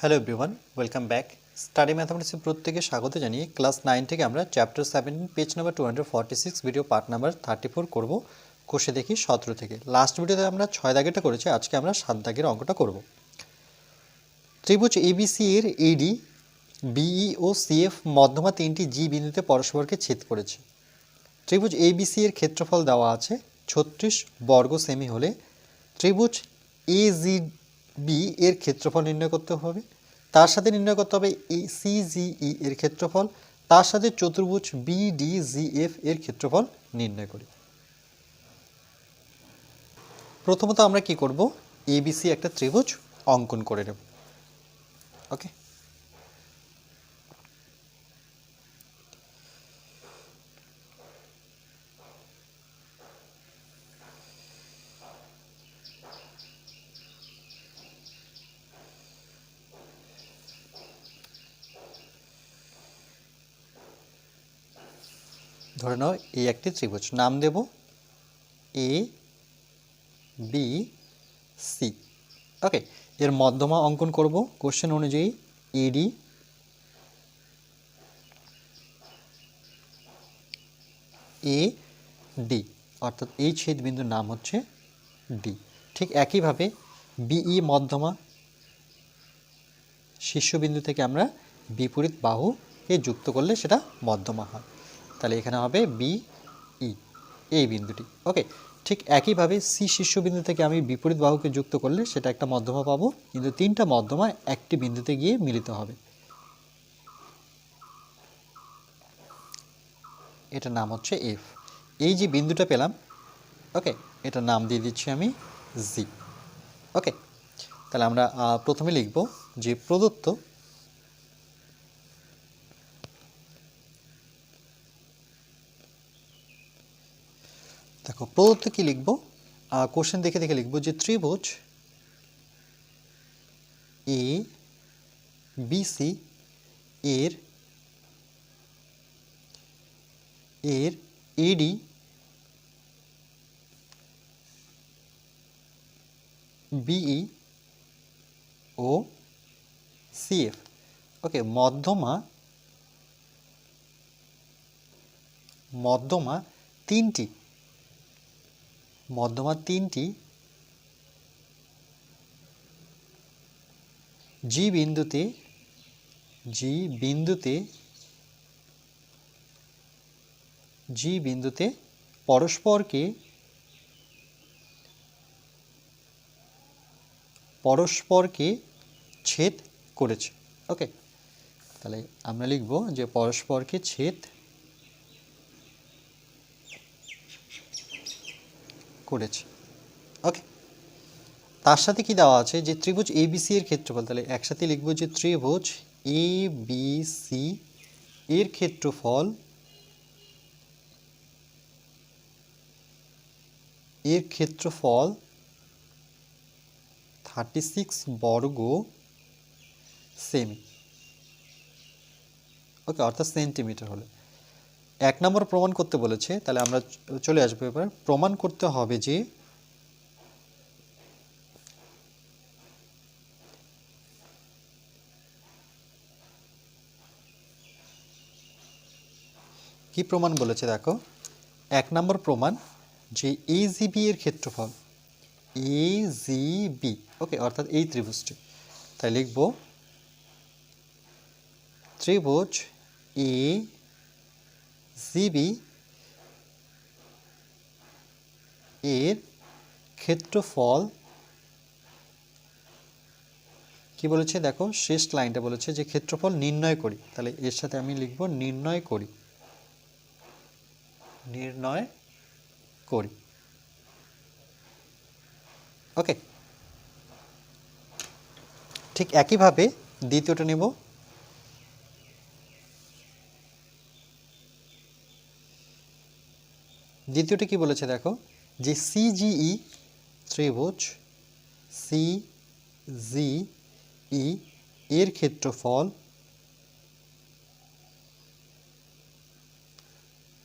Hello everyone welcome back study ম্যাথামেটিক্সের প্রত্যেকে স্বাগত জানিয়ে ক্লাস নাইন থেকে আমরা chapter seven page number two hundred forty six video part number thirty four করব। কষে দেখি সতেরো থেকে। লাস্ট ভিডিওতে আমরা ছয় দাগেরটা করেছি, আজকে আমরা সাত দাগের অঙ্কটা করব। ত্রিভুজ এবিসি এর এডি বিই ও সিএফ মধ্যমা তিনটি জি বিন্দুতে পরস্পরকে ছেদ করেছে। ত্রিভুজ এবিসি এর ক্ষেত্রফল দেওয়া আছে, ছত্রিশ বর্গ সেমি হলে। ত্রিভুজ এজিবি এর ক্ষেত্রফল নির্ণয় করতে হবে, তার সাথে নির্ণয় করতে হবে এ সিজিই এর ক্ষেত্রফল, তার সাথে চতুর্ভুজ বিডিজিএফ এর ক্ষেত্রফল নির্ণয় করি। প্রথমত আমরা কি করব? এবিসি একটা ত্রিভুজ অঙ্কন করে নেব। ওকে ধরে নাও, এই একটি ত্রিভুজ। নাম দেব এ বি সি ওকে এর মধ্যমা অঙ্কন করব। কোশ্চেন অনুযায়ী এডি এ ডি অর্থাৎ এই ছেদ বিন্দুর নাম হচ্ছে ডি ঠিক একইভাবে বিই মধ্যমা শীর্ষবিন্দু থেকে আমরা বিপরীত বাহুকে যুক্ত করলে সেটা মধ্যমা হয়। তাহলে এখানে হবে বি ই এই বিন্দুটি। ওকে ঠিক একইভাবে সি শীর্ষবিন্দু থেকে আমি বিপরীত বাহুকে যুক্ত করলে সেটা একটা মধ্যমা পাবো, কিন্তু তিনটা মধ্যমা একটি বিন্দুতে গিয়ে মিলিত হবে। এটার নাম হচ্ছে এফ এই যে বিন্দুটা পেলাম ওকে এটার নাম দিয়ে দিচ্ছি আমি জি ওকে তাহলে আমরা প্রথমে লিখব যে প্রদত্ত দেখো প্রদত্ত কি লিখব? কোশ্চেন দেখে দেখে লিখব যে ত্রিভুজ এ বিসি এর এর AD BE O CF okay মধ্যমা মধ্যমা তিনটি। মধ্যমা তিনটি। জি বিন্দুতে জি বিন্দুতে জি বিন্দুতে পরস্পরকে পরস্পরকে ছেদ করেছে। ওকে, তাহলে আমরা লিখব যে পরস্পরকে ছেদ করেছে। ওকে তার সাথে কি দেওয়া আছে? যে ত্রিভুজ এবিসি এর ক্ষেত্রফল, তাহলে একসাথে লিখব যে ত্রিভুজ এ বি সি এর ক্ষেত্রফল এর ক্ষেত্রফল থার্টি সিক্স বর্গ সেমি ওকে অর্থাৎ সেন্টিমিটার হলে। এক নম্বর প্রমাণ করতে বলেছে, তাহলে আমরা চলে আসব এবার। প্রমাণ করতে হবে যে কি প্রমাণ বলেছে দেখো? এক নম্বর প্রমাণ যে এ জিবি এর ক্ষেত্রফল এ জিবি ওকে অর্থাৎ এই ত্রিভুজটি। তাই লিখব, ত্রিভুজ এ জিবি এর ক্ষেত্রফল কি বলেছে? দেখো, শেষ লাইনটা বলেছে যে ক্ষেত্রফল নির্ণয় করি। তাহলে এর সাথে আমি লিখব নির্ণয় করি। নির্ণয় করি। ওকে ঠিক একইভাবে দ্বিতীয়টা নেব। দ্বিতীয়টা কি বলেছে দেখো? যে সিজিই ত্রিভুজ সি জি ই এর ক্ষেত্রফল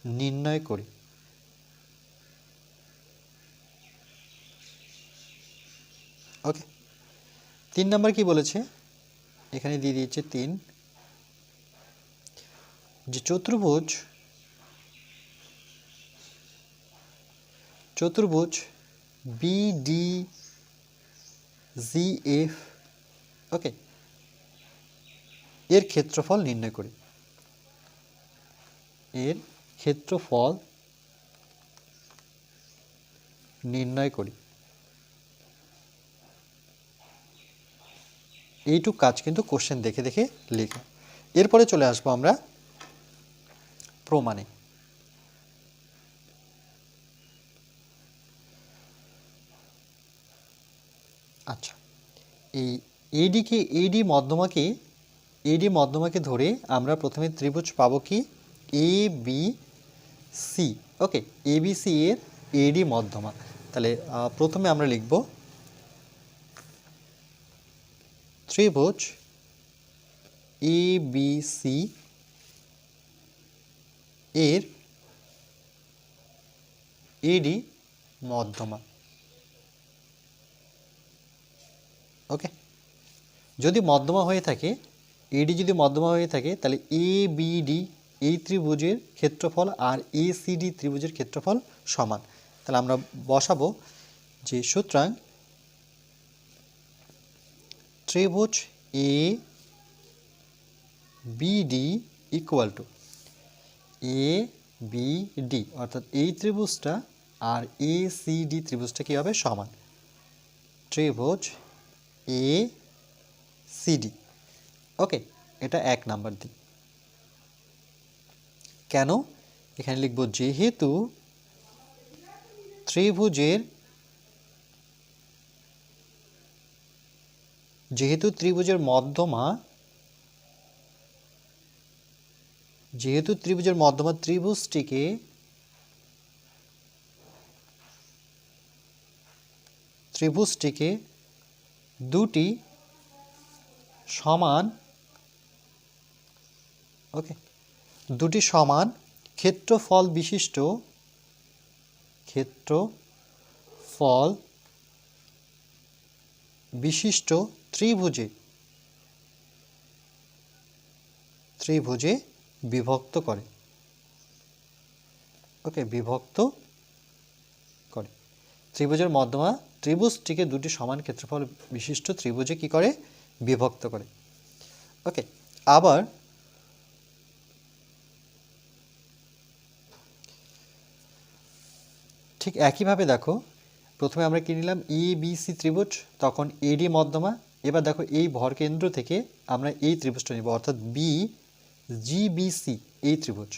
নির্ণয় করি। ওকে। তিন নম্বর কি বলেছে? এখানে দিয়ে দিয়েছে তিন। যে চতুর্ভুজ চতুর্ভুজ বিডি জি এফ ওকে এর ক্ষেত্রফল নির্ণয় করি। এর ক্ষেত্রফল নির্ণয় করি। এইটুক কাজ কিন্তু কোশ্চেন দেখে দেখে লেখা। এরপরে চলে আসব আমরা প্রমাণে। আচ্ছা। এই এডিকে এডি মধ্যমাকে এডি মধ্যমাকে ধরে আমরা প্রথমে ত্রিভুজ পাবো কি? A B C okay A B C এর এডি মধ্যমা। তাহলে প্রথমে আমরা লিখব ত্রিভুজ এ বি সি এর এডি মধ্যমা। ওকে যদি মধ্যমা হয়ে থাকে এডি যদি মধ্যমা হয়ে থাকে, তাহলে এ বিডি এই ত্রিভুজের ক্ষেত্রফল আর এ সিডি ত্রিভুজের ক্ষেত্রফল সমান। তাহলে আমরা বসাবো যে সুতরাং ত্রিভুজ A BD equal to A, B, D. অর্থাৎ এই ত্রিভুজটা আর এ, সি, ডি ত্রিভুজটা কী হবে? সমান। ত্রিভুজ এ সিডি ওকে এটা এক নাম্বার দিক কেন? এখানে লিখব, যেহেতু ত্রিভুজের যেহেতু ত্রিভুজের মধ্যমা, যেহেতু ত্রিভুজের মধ্যমা ত্রিভুজটিকে ত্রিভুজটিকে দুটি সমান ওকে দুটি সমান ক্ষেত্রফল বিশিষ্ট ক্ষেত্রফল বিশিষ্ট ত্রিভুজে ত্রিভুজে বিভক্ত করে ওকে বিভক্ত ত্রিভুজের মধ্যমা ত্রিভুজটিকে দুটি সমান ক্ষেত্রফল বিশিষ্ট ত্রিভুজে কি করে? বিভক্ত করে। ওকে আবার ঠিক একইভাবে দেখো, প্রথমে আমরা কি নিলাম? ই বি সি ত্রিভুজ, তখন এডি মধ্যমা, এবার দেখো এই ভরকেন্দ্র থেকে আমরা এই ত্রিভুজটা নিব, অর্থাৎ বি জি বি সি এই ত্রিভুজ,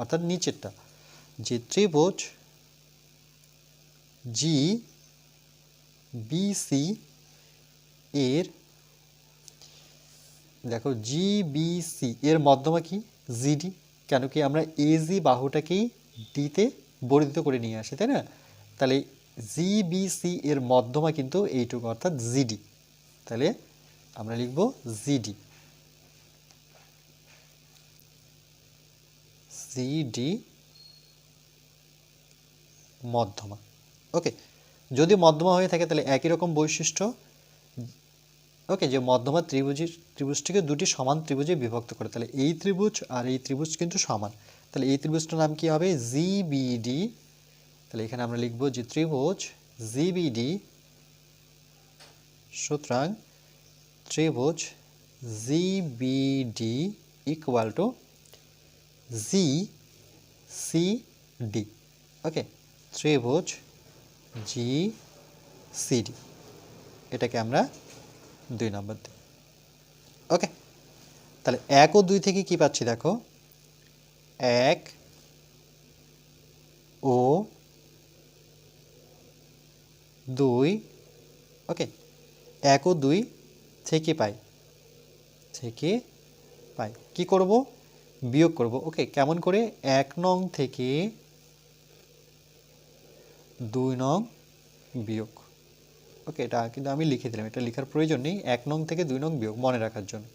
অর্থাৎ নিচেরটা। যে ত্রিভুজ জি বিসি এর, দেখো জিবিসি এর মধ্যমা কি? জিডি কেন কি আমরা এজি বাহুটাকেই ডিতে বর্ধিত করে নিয়ে আসি, তাই না? তাহলে জিবিসি এর মধ্যমা কিন্তু এইটুকু, অর্থাৎ জিডি তাহলে আমরা লিখব জিডি জিডি মধ্যমা। ওকে যদি মধ্যমা হয়ে থাকে তাহলে একই রকম বৈশিষ্ট্য। ওকে যে মধ্যমা ত্রিভুজের, ত্রিভুজটিকে দুটি সমান ত্রিভুজে বিভক্ত করে, তাহলে এই ত্রিভুজ আর এই ত্রিভুজ কিন্তু সমান। তাহলে এই ত্রিভুজটার নাম কি হবে? জিবিডি তাহলে এখানে আমরা লিখব যে ত্রিভুজ জিবিডি সুতরাং ত্রিভুজ GBD equal to G C D okay ত্রিভুজ জি সিডি এটাকে আমরা দুই নম্বর দিই। ওকে তাহলে এক ও দুই থেকে কি পাচ্ছি দেখো? এক ও দুই। ওকে এক ও দুই থেকে পাই। থেকে পাই। কি করব? বিয়োগ করব। ওকে কেমন করে? এক নং থেকে দুই নং বিয়োগ। ওকে, এটা কিন্তু আমি লিখে দিলাম। এটা লেখার প্রয়োজন নেই। এক নং থেকে দুই নং বিয়োগ মনে রাখার জন্য।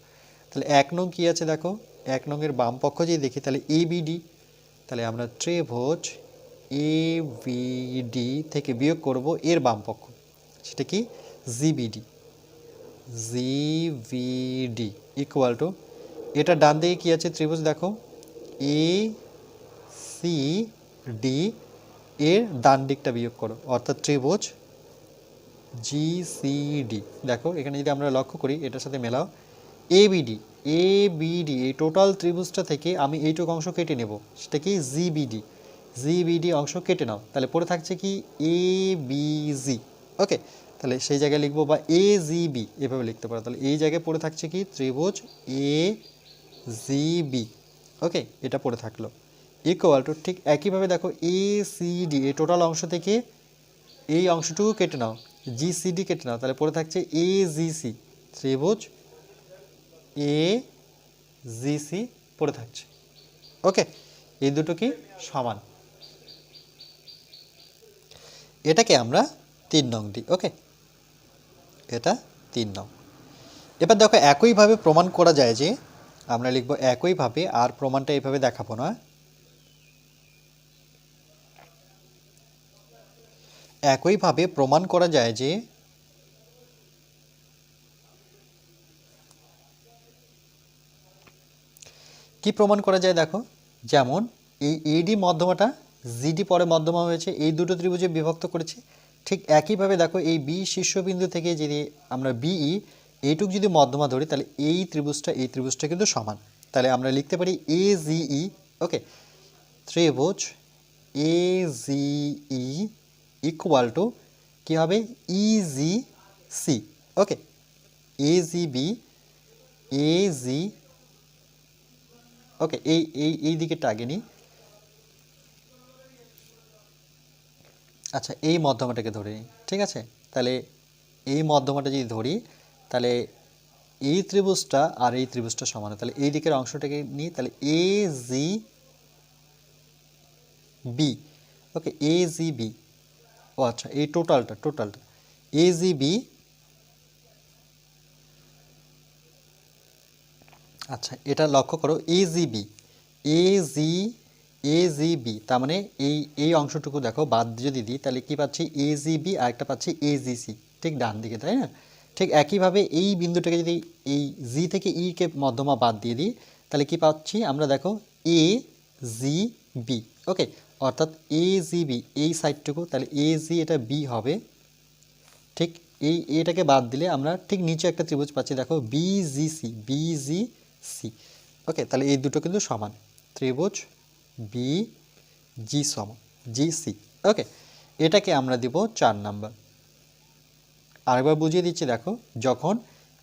তাহলে এক নং কী আছে দেখো? এক নংয়ের বাম পক্ষ যদি দেখি, তাহলে এ বিডি তাহলে আমরা ত্রিভুজ এ বিডি থেকে বিয়োগ করব এর বাম পক্ষ। সেটা কি? জিবিডি জিভিডি ইকুয়াল টু এটা ডান দিকে কী আছে ত্রিভুজ দেখো? এ সি ডি এর ডান দিকটা বিয়োগ করো, অর্থাৎ ত্রিভুজ জিসিডি দেখো, এখানে যদি আমরা লক্ষ্য করি, এটার সাথে মেলাও। এবিডি এবিডি এই টোটাল ত্রিভুজটা থেকে আমি এইটুকু অংশ কেটে নেব সেটা কি জিবিডি জিবিডি অংশ কেটে নাও, তাহলে পড়ে থাকছে কি এ বিজি ওকে, তাহলে সেই জায়গায় লিখব বা এ জিবি এভাবে লিখতে পারো। তাহলে এই জায়গায় পড়ে থাকছে কি ত্রিভুজ এ জিবি ওকে, এটা পড়ে থাকল। ইকুয়াল টু ঠিক একইভাবে দেখো এ সিডি এই টোটাল অংশ থেকে এই অংশটুকু কেটে নাও। জিসিডি কেটে নাও। তাহলে পড়ে থাকছে এ জিসি ত্রিভুজ এ জিসি পড়ে থাকছে। ওকে এই দুটো কি সমান? এটাকে আমরা তিন নং দিই ওকে এটা তিন নং। এবার দেখো একইভাবে প্রমাণ করা যায় যে আমরা লিখব একইভাবে আর প্রমাণটা এইভাবে দেখাবো না। একইভাবে প্রমাণ করা যায় যে কি প্রমাণ করা যায় দেখো? যেমন এই এডি মধ্যমাটা জিডি পরে মধ্যমা হয়েছে, এই দুটো ত্রিভুজে বিভক্ত করেছে। ঠিক একইভাবে দেখো এই বি শীর্ষবিন্দু থেকে যদি আমরা বিই এইটুক যদি মধ্যমা ধরি, তাহলে এই ত্রিভুজটা এই ত্রিভুজটা কিন্তু সমান। তাহলে আমরা লিখতে পারি এ জিই ওকে ত্রিভুজ এ জিই ইকুয়াল টু কী হবে? ইজি সি ওকে এ জি এ জি ওকে এই এই এই দিকেটা আগে নিই। আচ্ছা এই মধ্যমাটাকে ধরে নিই, ঠিক আছে? তাহলে এই মধ্যমাটা যদি ধরি, তাহলে এই ত্রিভুজটা আর এই ত্রিভুজটা সমান। তাহলে এই দিকের অংশটাকে নিই, তাহলে এ G B okay A G B ও আচ্ছা এই টোটালটা টোটালটা এ জি বি আচ্ছা এটা লক্ষ্য করো এ G B A G A G B তার মানে এই এই অংশটুকু দেখো, বাদ যদি দিই, তাহলে কি পাচ্ছি? এ জি বি আর একটা পাচ্ছি এ জি সি ঠিক ডান দিকে, তাই না? ঠিক একইভাবে এই বিন্দুটাকে যদি এই জি থেকে ই কে মধ্যমা বাদ দিয়ে দিই, তাহলে কি পাচ্ছি? আমরা দেখো এ জি বি ওকে অর্থাৎ এ জি বি এই সাইডটুকু তাহলে এ জি এটা বি হবে। ঠিক এই এটাকে বাদ দিলে আমরা ঠিক নিচে একটা ত্রিভুজ পাচ্ছি, দেখো বিজিসি বিজিসি ওকে তাহলে এই দুটো কিন্তু সমান। ত্রিভুজ বি জি সমান জিসি ওকে এটাকে আমরা দিব চার নাম্বার আরেকবার বুঝিয়ে দিচ্ছি, দেখো, যখন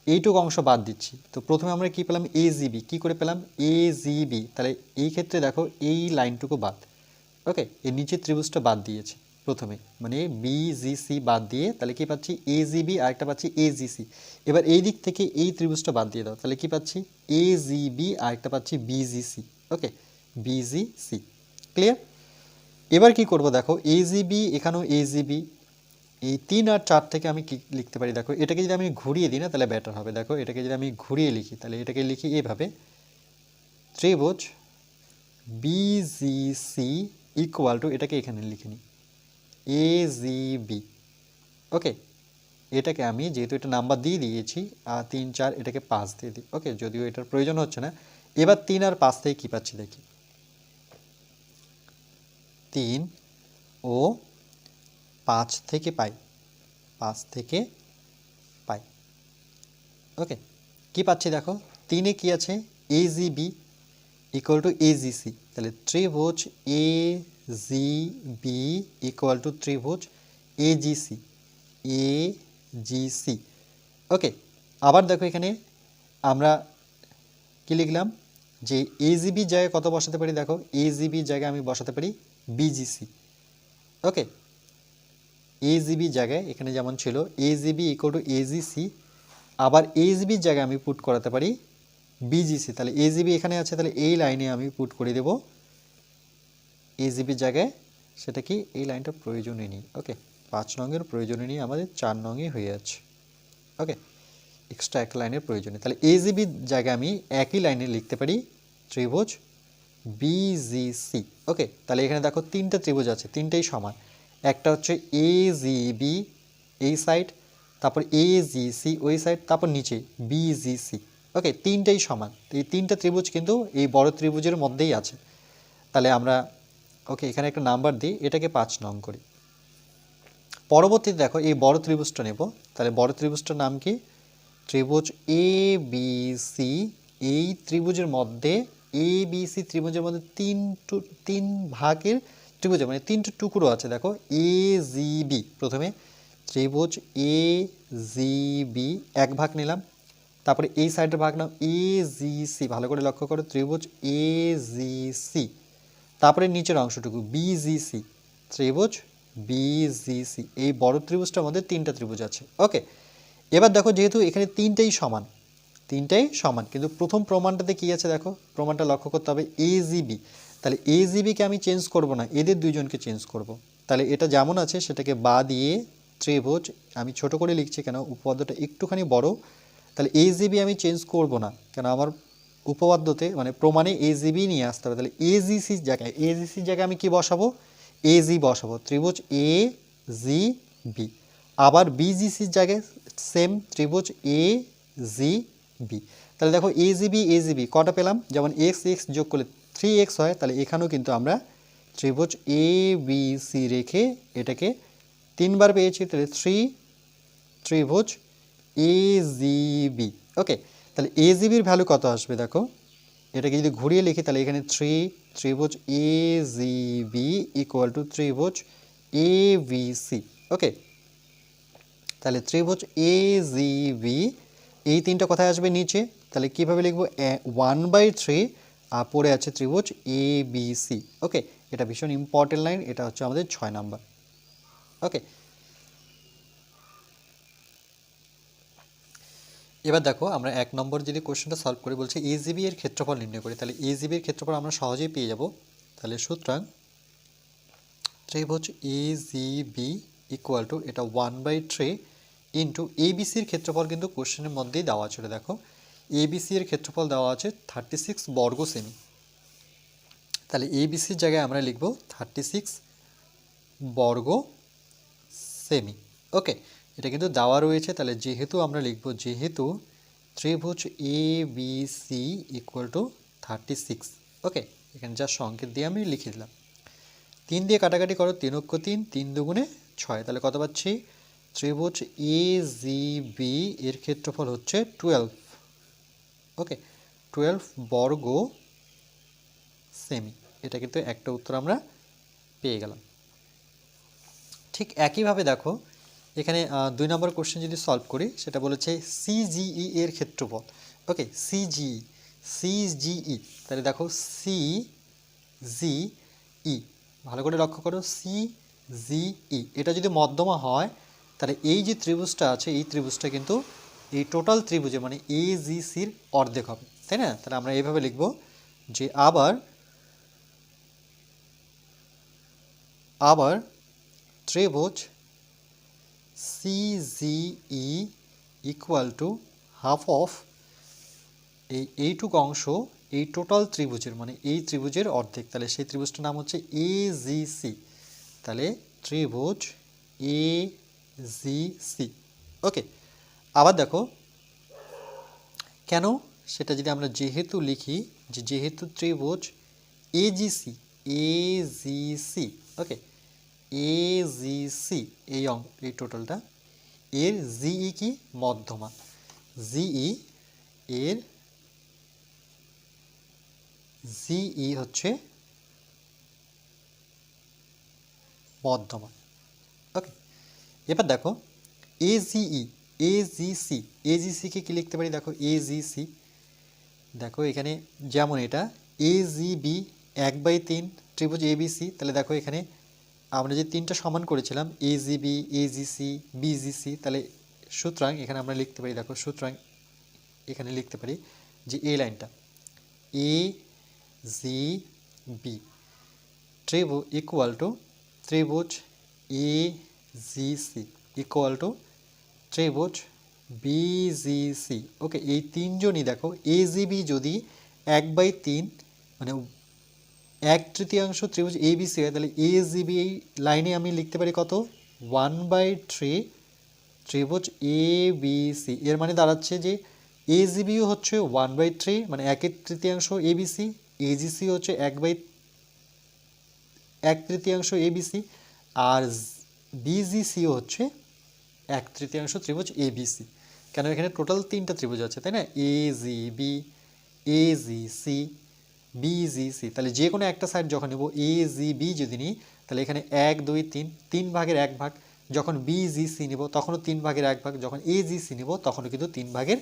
এইটুকু অংশ বাদ দিচ্ছি, তো প্রথমে আমরা কি পেলাম? এ জিবি কী করে পেলাম? এ জিবি তাহলে এই ক্ষেত্রে দেখো এই লাইনটুকু বাদ। ওকে এর নিচে ত্রিভুজটা বাদ দিয়েছে প্রথমে। মানে বিজিসি বাদ দিয়ে তাহলে কি পাচ্ছি? এ জিবি আর একটা পাচ্ছি এ জিসি এবার এই দিক থেকে এই ত্রিভুজটা বাদ দিয়ে দাও, তাহলে কি পাচ্ছি? এ জিবি আর একটা পাচ্ছি বিজিসি ওকে বিজিসি ক্লিয়ার এবার কি করব দেখো এ জিবি এখানেও এ জিবি এই তিন আর চার থেকে আমি কি লিখতে পারি? দেখো, এটাকে যদি আমি ঘুরিয়ে দিই না, তাহলে ব্যাটার হবে। দেখো, এটাকে যদি আমি ঘুরিয়ে লিখি, তাহলে এটাকে লিখি এভাবে। ত্রিভুজ বিজিসি ইকুয়াল টু এটাকে এখানে লিখে নিই। এ বি ওকে এটাকে আমি যেহেতু এটা নাম্বার দিয়ে দিয়েছি, আর তিন, চার এটাকে পাঁচ দিয়ে দিই। ওকে যদিও এটার প্রয়োজন হচ্ছে না। এবার তিন আর পাঁচ থেকে কী পাচ্ছি দেখি। তিন ও পাঁচ থেকে পাই। পাঁচ থেকে পাই। ওকে কি পাচ্ছি দেখো? তিনে কি আছে? A G B equal to A G C তাহলে ত্রিভুজ A G B equal to ত্রিভুজ A G C A G C ওকে আবার দেখো এখানে আমরা কি লিখলাম? যে এ জিবি জায়গায় কত বসাতে পারি? দেখো এ জিবি জায়গায় আমি বসাতে পারি বিজিসি ওকে এ জিবি জায়গায় এখানে যেমন ছিল A GB equal to AGC আবার এ জিবির জায়গায় আমি পুট করাতে পারি বিজিসি তাহলে এ জিবি এখানে আছে, তাহলে এই লাইনে আমি পুট করে দেব। এ জিবির জায়গায় সেটা কি? এই লাইনটা প্রয়োজনই নেই ওকে পাঁচ নঙের প্রয়োজনই নেই, আমাদের চার নঙে হয়ে যাচ্ছে ওকে এক্সট্রা এক লাইনের প্রয়োজন। তাহলে এ জিবির জায়গায় আমি একই লাইনে লিখতে পারি ত্রিভুজ বিজিসি ওকে তাহলে এখানে দেখো তিনটা ত্রিভুজ আছে, তিনটেই সমান। একটা হচ্ছে এ জিবি এই সাইড তারপর এ জি সি ওই সাইড তারপর নিচে বি জি সি ওকে তিনটাই সমান। এই তিনটা ত্রিভুজ কিন্তু এই বড় ত্রিভুজের মধ্যেই আছে। তাহলে আমরা ওকে এখানে একটা নাম্বার দিই, এটাকে পাঁচ নং করি। পরবর্তীতে দেখো, এই বড় ত্রিভুজটা নেব। তাহলে বড় ত্রিভুজটার নাম কি? ত্রিভুজ এ বি সি এই ত্রিভুজের মধ্যে এ বি সি ত্রিভুজের মধ্যে তিন টু, তিন ভাগের ত্রিভুজ মানে তিনটে টুকরো আছে, দেখো। এ জি বি প্রথমে ত্রিভুজ এ জি বি এক ভাগ নিলাম। তারপরে এই সাইডের ভাগ নাম এ জি সি ভালো করে লক্ষ্য করো, ত্রিভুজ এ জি সি তারপরে নিচের অংশটুকু বিজিসি ত্রিভুজ বিজিসি এই বড় ত্রিভুজটার মধ্যে তিনটা ত্রিভুজ আছে। ওকে এবার দেখো যেহেতু এখানে তিনটাই সমান তিনটাই সমান, কিন্তু প্রথম প্রমাণটাতে কী আছে দেখো? প্রমাণটা লক্ষ্য করতে হবে এ এজিবি তাহলে এ এজিবিকে আমি চেঞ্জ করব না, এদের দুইজনকে চেঞ্জ করব। তাহলে এটা যেমন আছে, সেটাকে বা দিয়ে ত্রিভুজ, আমি ছোট করে লিখছি কেন, উপপাদ্যটা একটুখানি বড় তাহলে এজিবি আমি চেঞ্জ করব না। কেন? আমার উপপাদ্যতে মানে প্রমাণে এজিবি নিয়ে আসতে হবে। তাহলে এজিসির জায়গায় এজিসির জায়গায় আমি কি বসাবো? এজি বসাবো। ত্রিভুজ এ জি বি আবার বিজিসির জায়গায় সেম ত্রিভুজ এ জি বি তাহলে দেখো এজিবি এজিবি কটা পেলাম? যেমন এক্স এক্স যোগ করলে থ্রি এক্স হয়, তাহলে এখানেও কিন্তু আমরা ত্রিভুজ এ বি সি রেখে এটাকে তিনবার পেয়েছি। তাহলে থ্রি ত্রিভুজ এ বি ওকে তাহলে এ জিবির ভ্যালু কত আসবে দেখো? এটাকে যদি ঘুরিয়ে লিখি, তাহলে এখানে থ্রি ত্রিভুজ এ বি ইকুয়াল টু ত্রিভুজ এ সি ওকে তাহলে ত্রিভুজ এ বি এই তিনটা কোথায় আসবে? নিচে। তাহলে কীভাবে লিখব? ওয়ান বাই থ্রি পড়ে আছে ত্রিভুজ এ বি সি ওকে এটা ভীষণ ইম্পর্টেন্ট লাইন এটা হচ্ছে আমাদের ছয় নাম্বার ওকে এবার দেখো, আমরা এক নম্বর যদি কোশ্চেনটা সলভ করি বলছি এজিবি এর ক্ষেত্রফল নির্ণয় করি। তাহলে এজিবি এর ক্ষেত্রফল আমরা সহজেই পেয়ে যাব। তাহলে সুতরাং ত্রিভুজ এজিবি ইকুয়াল টু এটা ওয়ান বাই থ্রি ইন্টু এবিসির ক্ষেত্রফল কিন্তু কোশ্চেনের মধ্যেই দেওয়া ছিল দেখো এবিসি এর ক্ষেত্রফল দেওয়া আছে থার্টি সিক্স বর্গ সেমি তাহলে এবিসির জায়গায় আমরা লিখব থার্টি সিক্স বর্গ সেমি ওকে এটা কিন্তু দেওয়া রয়েছে, তাহলে যেহেতু আমরা লিখব যেহেতু ত্রিভুজ A B C equal to thirty six okay এখানে যা সংকেত দিয়ে আমি লিখে দিলাম। তিন দিয়ে কাটাকাটি করো, তিন অক্ষ তিন তিন দুগুণে ছয়, তাহলে কত পাচ্ছি? ত্রিভুজ এ জি বি এর ক্ষেত্রফল হচ্ছে টুয়েলভ ওকে টুয়েলভ বর্গ সেমি এটা কিন্তু একটা উত্তর আমরা পেয়ে গেলাম। ঠিক একইভাবে দেখো এখানে দুই নম্বর কোশ্চেন যদি সলভ করি, সেটা বলেছে সিজিই এর ক্ষেত্রফল। ওকে সিজিই সিজিই তাহলে দেখো সি জি ই ভালো করে লক্ষ্য করো সি জি ই এটা যদি মধ্যমা হয়, তাহলে এই যে ত্রিভুজটা আছে, এই ত্রিভুজটা কিন্তু এই টোটাল ত্রিভুজে মানে এ জি সির অর্ধেক হবে, তাই না? তাহলে আমরা এইভাবে লিখব যে আবার আবার ত্রিভুজ CGE equal to half of এই এইটুক অংশ এই টোটাল ত্রিভুজের মানে এই ত্রিভুজের অর্ধেক। তাহলে সেই ত্রিভুজটার নাম হচ্ছে এ জি সি তাহলে ত্রিভুজ এ জি সি ওকে, আবার দেখো, কেন? সেটা যদি আমরা যেহেতু লিখি, যে যেহেতু ত্রিভুজ এজিসি এজিসি ওকে এজিসি এই অং, এই টোটালটা এর জিই কি? মধ্যমা। জিই এর জিই হচ্ছে মধ্যমা। ওকে এবার দেখো এজিই এজিসি এজিসিকে কি লিখতে পারি? দেখো এজিসি দেখো, এখানে যেমন এটা এজিবি এক বাই তিন, ত্রিভুজ এবিসি তাহলে দেখো এখানে আমরা যে তিনটা সমান করেছিলাম এজিবি এজিসি বিজিসি তাহলে সুতরাং এখানে আমরা লিখতে পারি, দেখো সুতরাং এখানে লিখতে পারি যে এই লাইনটা এ জি বি ত্রিভুজ ইকুয়াল টু ত্রিভুজ A G C equal to ত্রিভুজ বিজিসি ওকে এই তিনজনই দেখো এজিবি যদি এক বাই তিন মানে এক তৃতীয়াংশ ত্রিভুজ এবিসি হয়, তাহলে এজিবি এই লাইনে আমি লিখতে পারি কত? ওয়ান বাই থ্রি ত্রিভুজ এ বি সি এর মানে দাঁড়াচ্ছে যে এ জিবিও হচ্ছে ওয়ান বাই থ্রি মানে একের তৃতীয়াংশ এ বি সি এজিসি হচ্ছে এক বাই এক তৃতীয়াংশ এবিসি আর বিজিসিও হচ্ছে এক তৃতীয়াংশ ত্রিভুজ এবিসি কেন? এখানে টোটাল তিনটা ত্রিভুজ আছে, তাই না? A G B A G C BGC তাহলে যে কোনো একটা সাইড যখন নেব এ জি বি যদি নিই, তাহলে এখানে এক, দুই, তিন তিন ভাগের এক ভাগ। যখন বিজিসি নেব, তখনও তিন ভাগের এক ভাগ। যখন এজিসি নেব, তখনও কিন্তু তিন ভাগের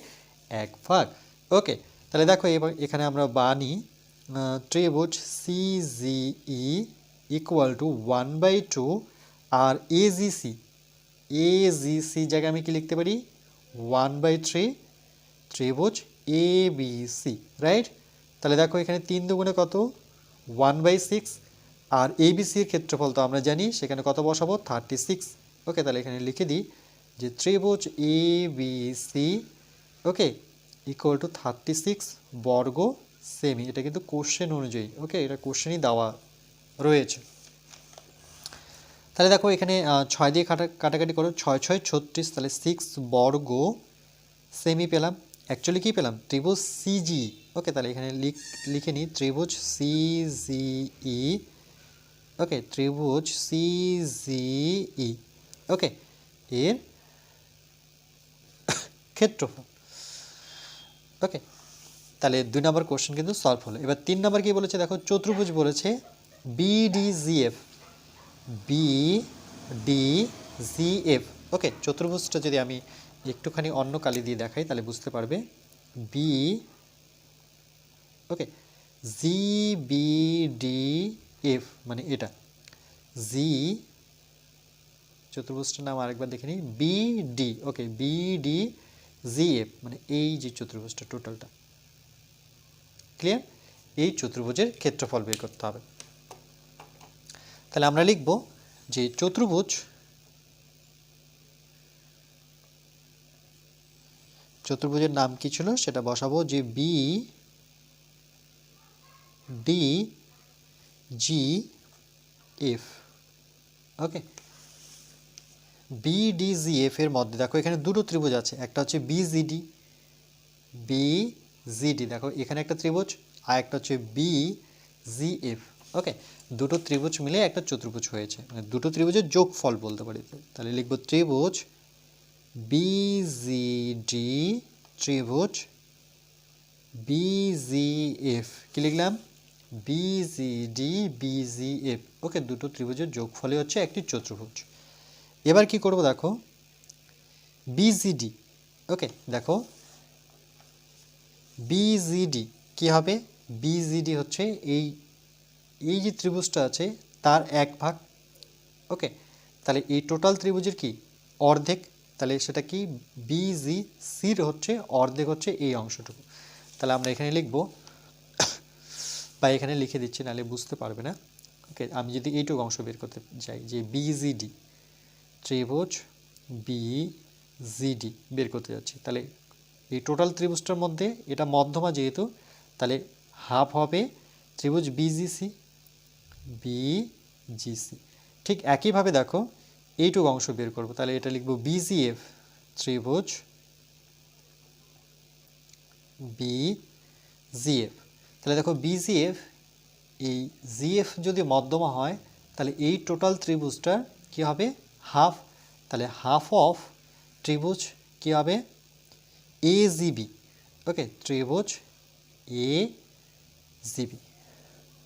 এক ভাগ। ওকে তাহলে দেখো এবার এখানে আমরা বানি ত্রিভুজ C G E equal to one by two R AGC AGC জায়গায় আমি কি লিখতে পারি? ওয়ান বাই থ্রি ত্রিভুজ এ বি সি রাইট তাহলে দেখো এখানে তিন দুগুণে কত? One by six. আর এবিসির ক্ষেত্রফল তো আমরা জানি, সেখানে কত বসাবো? Thirty six. ওকে, তাহলে এখানে লিখে দিই যে ত্রিভুজ A B C okay equal to thirty six বর্গ সেমি এটা কিন্তু কোশ্চেন অনুযায়ী, ওকে, এটা কোশ্চেনই দেওয়া রয়েছে। তাহলে দেখো এখানে ছয় দিয়ে কাটা, কাটাকাটি করো, ছয় ছয়, ছত্রিশ। তাহলে সিক্স বর্গ সেমি পেলাম। অ্যাকচুয়ালি কী পেলাম? ত্রিভুজ সিজি ওকে তাহলে এখানে লিখ নিই। ত্রিভুজ সিজিই ওকে ত্রিভুজ সিজিই ওকে এর ক্ষেত্রফল। ওকে তাহলে দুই নম্বর কোশ্চেন কিন্তু সলভ হলো। এবার তিন নম্বর কি বলেছে? দেখো, চতুর্ভুজ বলেছে BDGF B D G F okay চতুর্ভুজটা যদি আমি একটুখানি অন্য কালি দিয়ে দেখাই, তাহলে বুঝতে পারবে। B okay G B D F মানে এটা। জি চতুর্ভুজটার নাম আরেকবার দেখে নিই। B D okay B D G F মানে এই যে চতুর্ভুজটা টোটালটা ক্লিয়ার এই চতুর্ভুজের ক্ষেত্রফল বের করতে হবে। তাহলে আমরা লিখব যে চতুর্ভুজ চতুর্ভুজের নাম কি ছিল? সেটা বসাবো যে B D G F okay B D BDGF এর মধ্যে। দেখো, এখানে দুটো ত্রিভুজ আছে। একটা হচ্ছে বিজিডি বিজিডি দেখো, এখানে একটা ত্রিভুজ আর একটা হচ্ছে বিজিএফ ওকে দুটো ত্রিভুজ মিলে একটা চতুর্ভুজ হয়েছে। মানে দুটো ত্রিভুজের যোগফল বলতে পারি। তাহলে লিখব ত্রিভুজ বিজিডি ত্রিভুজ। বিজিএফ কি লিখলাম? বিজিডি বিজিএফ ওকে, দুটো ত্রিভুজের যোগফলে হচ্ছে একটি চতুর্ভুজ। এবার কি করব দেখো? বিজিডি ওকে, দেখো। বিজিডি কি হবে? বিজিডি হচ্ছে এই এই যে ত্রিভুজটা আছে, তার এক ভাগ। ওকে, তাহলে এই টোটাল ত্রিভুজের কি? অর্ধেক তাহলে সেটা কি? বিজি সির হচ্ছে, অর্ধেক হচ্ছে এই অংশটুকু। তাহলে আমরা এখানে লিখব, বা এখানে লিখে দিচ্ছি, নাহলে বুঝতে পারবে না। ওকে আমি যদি এইটুকু অংশ বের করতে চাই যে বিজিডি ত্রিভুজ বি জিডি বের করতে যাচ্ছি। তাহলে এই টোটাল ত্রিভুজটার মধ্যে, এটা মধ্যমা যেহেতু, তাহলে হাফ হবে ত্রিভুজ বিজিসি বিজিসি ঠিক একইভাবে দেখো এইটুকু অংশ বের করব। তাহলে এটা লিখব বিজিএফ ত্রিভুজ বি জিএফ তাহলে দেখো বিজিএফ এই জিএফ যদি মধ্যমা হয়, তাহলে এই টোটাল ত্রিভুজটার কি হবে? হাফ তাহলে হাফ অফ ত্রিভুজ কি হবে? এ জিবি ওকে ত্রিভুজ এ জিবি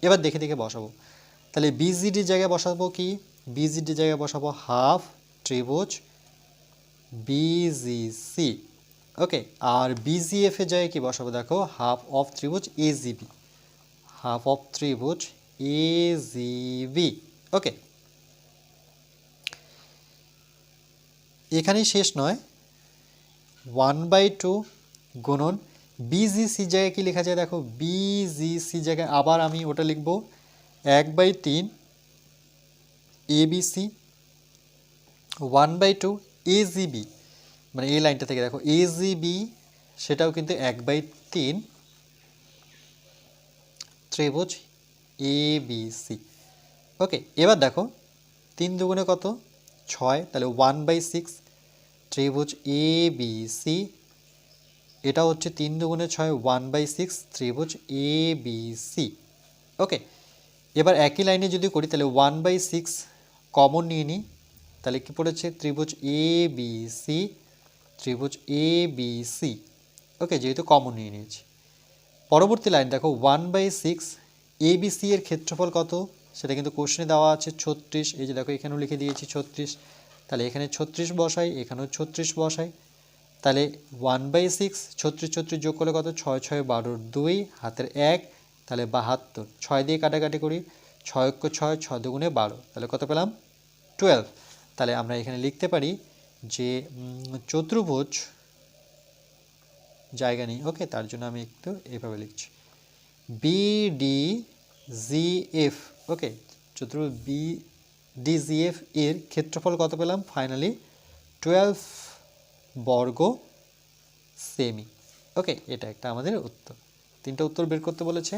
এবার দেখে দেখে বসাবো। তাহলে বিজিডি জায়গায় বসাবো কি? বিজিডি জায়গায় বসাবো হাফ ত্রিভুজ বিজিসি ওকে আর বিজিএফ এর জায়গায় কি বসাবো দেখো? হাফ অফ ত্রিভুজ এজিবি হাফ অফ ত্রিভুজ এজিবি ওকে এখানেই শেষ নয়। ওয়ান বাই টু গুণন বিজিসি জায়গায় কি লেখা যায় দেখো? বিজিসি জায়গায় আবার আমি ওটা লিখব। এক বাই তিন ABC one by two AGB মানে এই লাইনটা থেকে দেখো এজিবি সেটাও কিন্তু এক বাই তিন। ত্রিভুজ এ বি সি ওকে, এবার দেখো, তিন দুগুণে কত? ছয়, তাহলে ওয়ান বাই সিক্স ত্রিভুজ এ বি সি এটা হচ্ছে তিন দুগুণে ছয় ওয়ান বাই সিক্স ত্রিভুজ এ বি সি ওকে, এবার একই লাইনে যদি করি, তাহলে ওয়ান বাই সিক্স কমন নিয়ে নিই তাহলে কী পড়েছে? ত্রিভুজ এ বি সি ত্রিভুজ এ বি সি ওকে যেহেতু কমন নিয়ে নিয়েছি। পরবর্তী লাইন দেখো one by six A B C এর ক্ষেত্রফল কত? সেটা কিন্তু কোশ্চেনে দেওয়া আছে, ছত্রিশ। এই যে দেখো, এখানেও লিখে দিয়েছি ছত্রিশ। তাহলে এখানে ছত্রিশ বসাই, এখানেও ছত্রিশ বসাই। তাহলে ওয়ান বাই সিক্স ছত্রিশ ছত্রিশ যোগ করলে কত? ছয় ছয় বারোর দুই, হাতের এক, তাহলে বাহাত্তর। ছয় দিয়ে কাটাকাটি করি ছয় অক্ষ ছয় ছয় দুগুণে বারো। তাহলে কত পেলাম? টুয়েলভ তাহলে আমরা এখানে লিখতে পারি যে চতুর্ভুজ জায়গা নেই। ওকে, তার জন্য আমি একটু এইভাবে লিখছি। B D G F okay, চতুর্ভুজ বি ডি জি এফ এর ক্ষেত্রফল কত পেলাম? ফাইনালি টুয়েলভ বর্গ সেমি ওকে, এটা একটা আমাদের উত্তর। তিনটা উত্তর বের করতে বলেছে।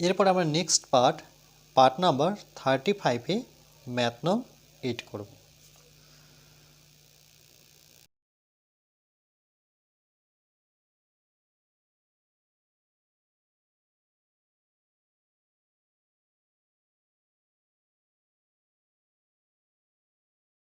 এরপর আমরা next part part number thirty ফাইভে ম্যাথ নং এইট করব।